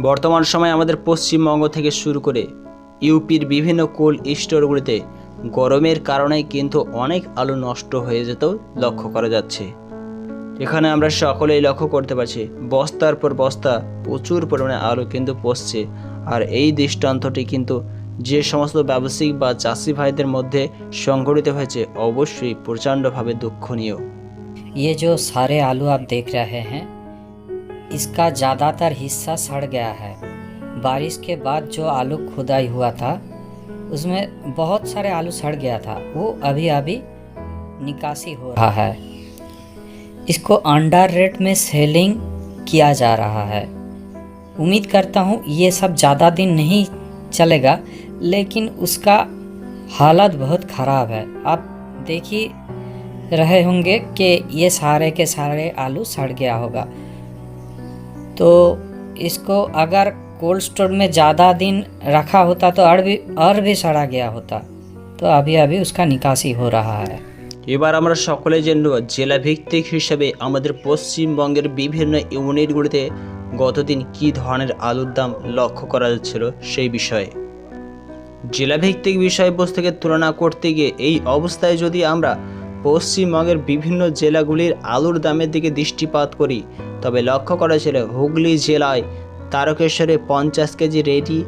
বর্তমান সময়ে আমাদের পশ্চিমবঙ্গ থেকে শুরু করে ইউপির বিভিন্ন কোল্ড স্টোরগুলিতে গরমের কারণে কিন্তু অনেক আলু নষ্ট হয়ে যেতেও লক্ষ্য করা যাচ্ছে এখানে আমরা সকলেই লক্ষ্য করতে পারছি বস্তার পর বস্তা প্রচুর পরিমাণে আলু কিন্তু পচছে আর এই দৃষ্টান্তটি কিন্তু যে সমস্ত ব্যবসায়িক বা চাষি ভাইদের মধ্যে সংঘটিত হয়েছে অবশ্যই প্রচণ্ডভাবে দুঃখনীয় ये जो सारे आलू आप देख रहे हैं इसका ज़्यादातर हिस्सा सड़ गया है। बारिश के बाद जो आलू खुदाई हुआ था, उसमें बहुत सारे आलू सड़ गया था। वो अभी अभी निकासी हो रहा है। इसको अंडर रेट में सेलिंग किया जा रहा है। उम्मीद करता हूँ ये सब ज़्यादा दिन नहीं चलेगा, लेकिन उसका हालत बहुत ख़राब है। आप देखिए रहे होंगे कि ये सारे के सारे आलू सड़ गया होगा। तो इसको अगर कोल्ड स्टोर में ज़्यादा दिन रखा होता तो और भी और भी सड़ा गया होता तो अभी अभी उसका निकासी हो रहा है এবার আমরা সকলে জেনে নেব জেলা ভিত্তিক হিসেবে আমাদের পশ্চিমবঙ্গের বিভিন্ন ইউনিটগুলিতে গতদিন কী ধরনের আলুর দাম লক্ষ্য করা যাচ্ছিল সেই বিষয়ে জেলাভিত্তিক বিষয়বস্তুকে তুলনা করতে গিয়ে এই অবস্থায় যদি আমরা পশ্চিমবঙ্গের বিভিন্ন জেলাগুলির আলুর দামের দিকে দৃষ্টিপাত করি তবে লক্ষ্য করা ছিল হুগলি জেলায় তারকেশ্বরে পঞ্চাশ কেজি রেডি,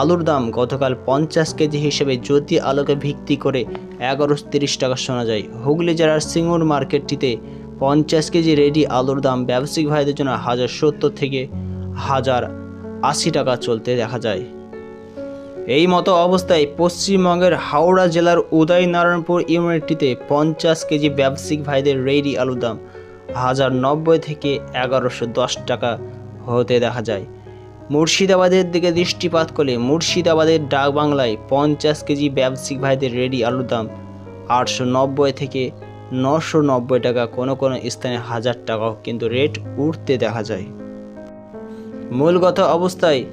আলুর দাম গতকাল পঞ্চাশ কেজি হিসেবে জ্যোতি আলোকে ভিত্তি করে এগারোশো তিরিশ টাকা শোনা যায়। হুগলি জেলার সিঙ্গুর মার্কেটটিতে পঞ্চাশ কেজি রেডি আলুর দাম ব্যবসায়িক ভাইদের জন্য হাজার সত্তর থেকে হাজার আশি টাকা চলতে দেখা যায়। এই মতো অবস্থায় পশ্চিমবঙ্গের হাওড়া জেলার উদয়নারায়ণপুর ইউনিটটিতে পঞ্চাশ কেজি ব্যবসায়িক ভাইদের রেডি আলুর দাম হাজার নব্বই থেকে এগারোশো দশ টাকা হতে দেখা যায়। মুর্শিদাবাদের দিকে দৃষ্টিপাত করলে মুর্শিদাবাদের ডাক বাংলায় পঞ্চাশ কেজি ব্যবসায়িক ভাইদের রেডি আলুর দাম আটশো নব্বই থেকে নশো নব্বই টাকা। কোনো কোনো স্থানে হাজার টাকাও কিন্তু রেট উঠতে দেখা যায়। মূলগত অবস্থায়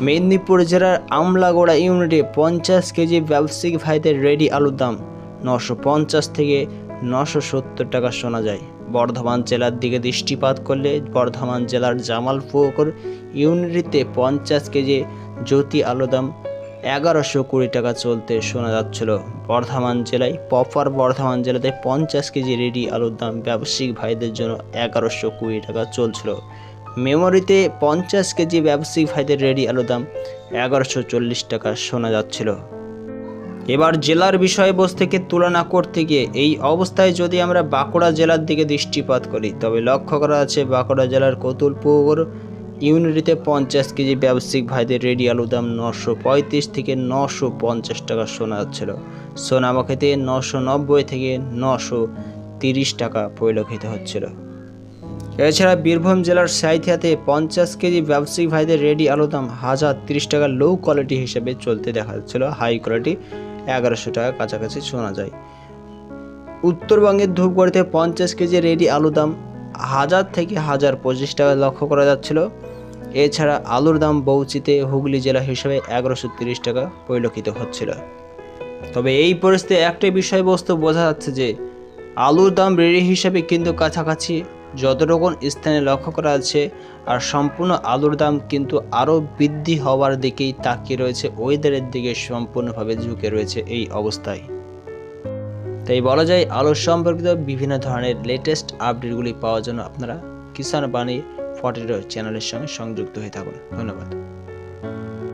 মেদিনীপুর জেলার আমলাগোড়া ইউনিটে পঞ্চাশ কেজি ব্যবসায়িক ভাইদের রেডি আলুর দাম নশো পঞ্চাশ থেকে নশো সত্তর টাকা শোনা যায়। বর্ধমান জেলার দিকে দৃষ্টিপাত করলে বর্ধমান জেলার জামালপুর ইউনিটিতে পঞ্চাশ কেজি জ্যোতি আলুর দাম এগারোশো কুড়ি টাকা চলতে শোনা যাচ্ছিল। বর্ধমান জেলায় প্রপার বর্ধমান জেলাতে পঞ্চাশ কেজি রেডি আলুর দাম ব্যবসায়িক ভাইদের জন্য এগারোশো কুড়ি টাকা চলছিল। মেমোরিতে পঞ্চাশ কেজি ব্যবসায়িক ভাইদের রেডি আলুর দাম এগারোশো চল্লিশ টাকা শোনা যাচ্ছিল। এবার জেলার বিষয়বস্তুকে তুলনা করতে গিয়ে এই অবস্থায় যদি আমরা বাঁকুড়া জেলার দিকে দৃষ্টিপাত করি, তবে লক্ষ্য করা আছে বাঁকুড়া জেলার কতুলপুর ইউনিটিতে পঞ্চাশ কেজি ব্যবসায়িক ভাইদের রেডি আলুর দাম নশো পঁয়ত্রিশ থেকে নশো পঞ্চাশ টাকা শোনা যাচ্ছিল সোনামাখিতে নশো নব্বই থেকে নশো তিরিশ টাকা পরিলক্ষিত হচ্ছিল। এছাড়া বীরভূম জেলার সাইথিয়াতে পঞ্চাশ কেজি ব্যবসায়িক ভাইদের রেডি আলুর দাম হাজার তিরিশ টাকা লো কোয়ালিটি হিসেবে চলতে দেখা যাচ্ছিল। হাই কোয়ালিটি এগারোশো টাকা কাছাকাছি শোনা যায়। উত্তরবঙ্গের ধূপগড়িতে পঞ্চাশ কেজি রেডি আলুর দাম হাজার থেকে হাজার পঁচিশ টাকা লক্ষ্য করা যাচ্ছিল। এছাড়া আলুর দাম বৌচিতে হুগলি জেলা হিসেবে এগারোশো তিরিশ টাকা পরিলক্ষিত হচ্ছিল। তবে এই পরিস্থিতি একটাই বিষয়বস্তু বোঝা যাচ্ছে যে, আলুর দাম রেডি হিসেবে কিন্তু কাছাকাছি যত রকম স্থানে লক্ষ্য করা আছে আর সম্পূর্ণ আলুর দাম কিন্তু আরও বৃদ্ধি হওয়ার দিকেই তাকিয়ে রয়েছে। ওয়েদারের দিকে সম্পূর্ণভাবে ঝুঁকে রয়েছে এই অবস্থায়। তাই বলা যায় আলু সম্পর্কিত বিভিন্ন ধরনের লেটেস্ট আপডেটগুলি পাওয়ার জন্য আপনারা কিষাণ বাণী ফটের চ্যানেলের সঙ্গে সংযুক্ত হয়ে থাকুন। ধন্যবাদ।